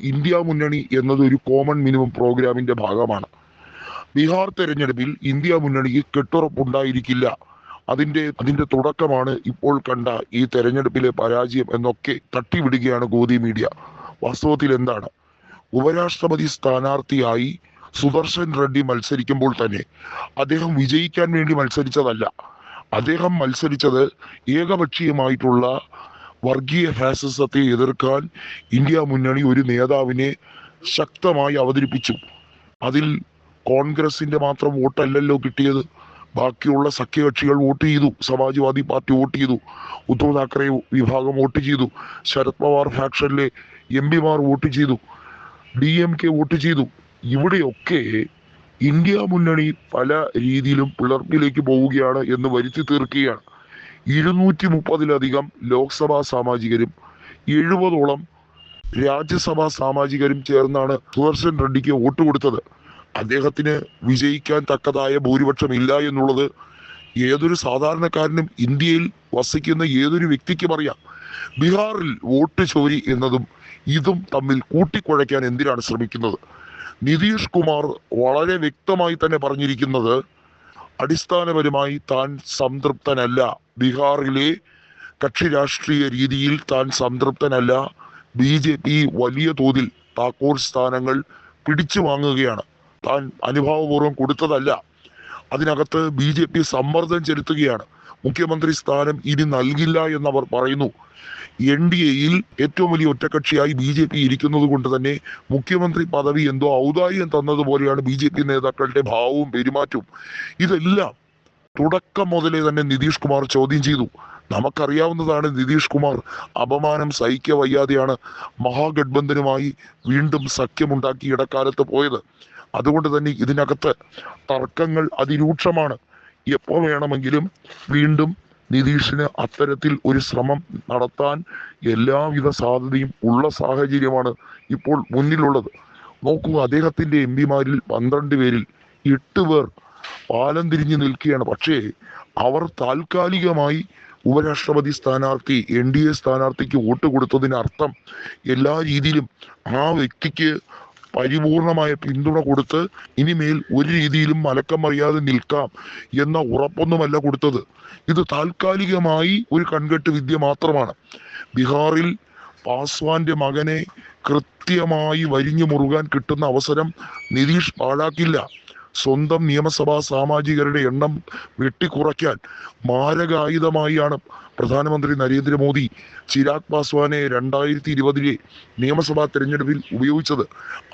India മുന്നണി എന്നത് ഒരു കോമൺ മിനിമം പ്രോഗ്രാമിന്റെ ഭാഗമാണ്. ബീഹാർ തെരഞ്ഞെടുപ്പിൽ ഇന്ത്യ മുന്നണിക്ക് കെട്ടുറപ്പുണ്ടായിരിക്കില്ല. അതിന്റെ അതിന്റെ തുടക്കമാണ് ഇപ്പോൾ കണ്ട ഈ തെരഞ്ഞെടുപ്പിലെ പരാജയം എന്നൊക്കെ തട്ടിവിടുകയാണ് ഗോദി മീഡിയ. വാസ്തവത്തിൽ എന്താണ്? ഉപരാഷ്ട്രപതി സ്ഥാനാർത്ഥിയായി സുദർശൻ റെഡ്ഡി മത്സരിക്കുമ്പോൾ തന്നെ അദ്ദേഹം വിജയിക്കാൻ വേണ്ടി മത്സരിച്ചതല്ല. അദ്ദേഹം മത്സരിച്ചത് ഏകപക്ഷീയമായിട്ടുള്ള വർഗീയ ഫാസിസത്തെ എതിർക്കാൻ ഇന്ത്യ മുന്നണി ഒരു നേതാവിനെ ശക്തമായി അവതരിപ്പിച്ചു. അതിൽ കോൺഗ്രസിന്റെ മാത്രം വോട്ടല്ലല്ലോ കിട്ടിയത്. ബാക്കിയുള്ള സഖ്യകക്ഷികൾ വോട്ട് ചെയ്തു. സമാജ്വാദി പാർട്ടി വോട്ട് ചെയ്തു. ഉദ്ധവ് താക്കറെ വിഭാഗം വോട്ട് ചെയ്തു. ശരത് പവാർ ഫാക്ഷനിലെ എം പിമാർ വോട്ട് ചെയ്തു. ഡി എം കെ വോട്ട് ചെയ്തു. ഇവിടെയൊക്കെ ഇന്ത്യ മുന്നണി പല രീതിയിലും പിളർപ്പിലേക്ക് പോവുകയാണ് എന്ന് വരുത്തി തീർക്കുകയാണ്. ഇരുന്നൂറ്റി മുപ്പതിലധികം ലോക്സഭാ സാമാജികരും എഴുപതോളം രാജ്യസഭാ സാമാജികരും ചേർന്നാണ് സുദർശൻ റെഡ്ഡിക്ക് വോട്ട് കൊടുത്തത്. അദ്ദേഹത്തിന് വിജയിക്കാൻ തക്കതായ ഭൂരിപക്ഷം ഇല്ല എന്നുള്ളത് ഏതൊരു സാധാരണക്കാരനും ഇന്ത്യയിൽ വസിക്കുന്ന ഏതൊരു വ്യക്തിക്കും അറിയാം. ബീഹാറിൽ വോട്ട് ചോരി എന്നതും ഇതും തമ്മിൽ കൂട്ടിക്കുഴയ്ക്കാൻ എന്തിനാണ് ശ്രമിക്കുന്നത്? നിതീഷ് കുമാർ വളരെ വ്യക്തമായി തന്നെ പറഞ്ഞിരിക്കുന്നത് അടിസ്ഥാനപരമായി താൻ സംതൃപ്തനല്ല. ബീഹാറിലെ കക്ഷി രാഷ്ട്രീയ രീതിയിൽ താൻ സംതൃപ്തനല്ല. ബി ജെ പി വലിയ തോതിൽ താക്കോൽ സ്ഥാനങ്ങൾ പിടിച്ചു വാങ്ങുകയാണ്. താൻ അനുഭാവപൂർവം കൊടുത്തതല്ല. അതിനകത്ത് ബി ജെ പി സമ്മർദ്ദം ചെലുത്തുകയാണ്. മുഖ്യമന്ത്രി സ്ഥാനം ഇനി നൽകില്ല എന്നവർ പറയുന്നു. എൻ ഡി എയിൽ ഏറ്റവും വലിയ ഒറ്റക്കക്ഷിയായി ബി ജെ പി ഇരിക്കുന്നത് കൊണ്ട് തന്നെ മുഖ്യമന്ത്രി പദവി എന്തോ ഔദാര്യം തന്നതുപോലെയാണ് ബി ജെ പി നേതാക്കളുടെ ഭാവവും പെരുമാറ്റവും. ഇതെല്ലാം തുടക്കം മുതലേ തന്നെ നിതീഷ് കുമാർ ചോദ്യം ചെയ്തു. നമുക്കറിയാവുന്നതാണ് നിതീഷ് കുമാർ അപമാനം സഹിക്ക വയ്യാതെയാണ് മഹാഗഡ്ബന്ധനുമായി വീണ്ടും സഖ്യമുണ്ടാക്കി ഇടക്കാലത്ത് പോയത്. അതുകൊണ്ട് തന്നെ ഇതിനകത്ത് തർക്കങ്ങൾ അതിരൂക്ഷമാണ്. എപ്പോൾ വേണമെങ്കിലും വീണ്ടും നിതീഷിന് അത്തരത്തിൽ ഒരു ശ്രമം നടത്താൻ എല്ലാവിധ സാധ്യതയും ഉള്ള സാഹചര്യമാണ് ഇപ്പോൾ മുന്നിലുള്ളത്. നോക്കൂ അദ്ദേഹത്തിന്റെ എം പിമാരിൽ പന്ത്രണ്ട് പേരിൽ എട്ട് പേർ പാലം തിരിഞ്ഞു നിൽക്കുകയാണ്. പക്ഷേ അവർ താൽക്കാലികമായി ഉപരാഷ്ട്രപതി സ്ഥാനാർത്ഥി എൻ ഡി എ സ്ഥാനാർത്ഥിക്ക് വോട്ട് കൊടുത്തതിന് അർത്ഥം എല്ലാ രീതിയിലും ആ വ്യക്തിക്ക് പരിപൂർണമായ പിന്തുണ കൊടുത്ത് ഇനിമേൽ ഒരു രീതിയിലും മലക്കം അറിയാതെ നിൽക്കാം എന്ന ഉറപ്പൊന്നുമല്ല കൊടുത്തത്. ഇത് താൽക്കാലികമായി ഒരു കൺകെട്ട് വിദ്യ മാത്രമാണ്. ബീഹാറിൽ പാസ്വാന്റെ മകനെ കൃത്യമായി വരിഞ്ഞു മുറുകാൻ കിട്ടുന്ന അവസരം നിതീഷ് പാഴാക്കില്ല. സ്വന്തം നിയമസഭാ സാമാജികരുടെ എണ്ണം വെട്ടിക്കുറയ്ക്കാൻ മാരകായുധമായാണ് പ്രധാനമന്ത്രി നരേന്ദ്രമോദി ചിരാഗ് പാസ്വാനെ രണ്ടായിരത്തി ഇരുപതിലെ നിയമസഭാ തെരഞ്ഞെടുപ്പിൽ ഉപയോഗിച്ചത്.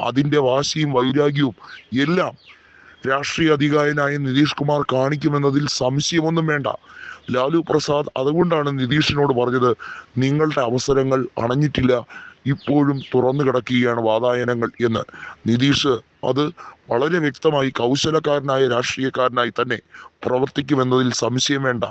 അതിന്റെ വാശിയും വൈരാഗ്യവും എല്ലാം രാഷ്ട്രീയ അധികാരനായ നിതീഷ് കുമാർ കാണിക്കുമെന്നതിൽ സംശയമൊന്നും വേണ്ട. ലാലു പ്രസാദ് അതുകൊണ്ടാണ് നിതീഷിനോട് പറഞ്ഞത് നിങ്ങളുടെ അവസരങ്ങൾ അണഞ്ഞിട്ടില്ല ഇപ്പോഴും തുറന്നു കിടക്കുകയാണ് വാതായനങ്ങൾ എന്ന്. നിതീഷ് അത് വളരെ വ്യക്തമായി കൗശലക്കാരനായ രാഷ്ട്രീയക്കാരനായി തന്നെ പ്രവർത്തിക്കുമെന്നതിൽ സംശയം വേണ്ട.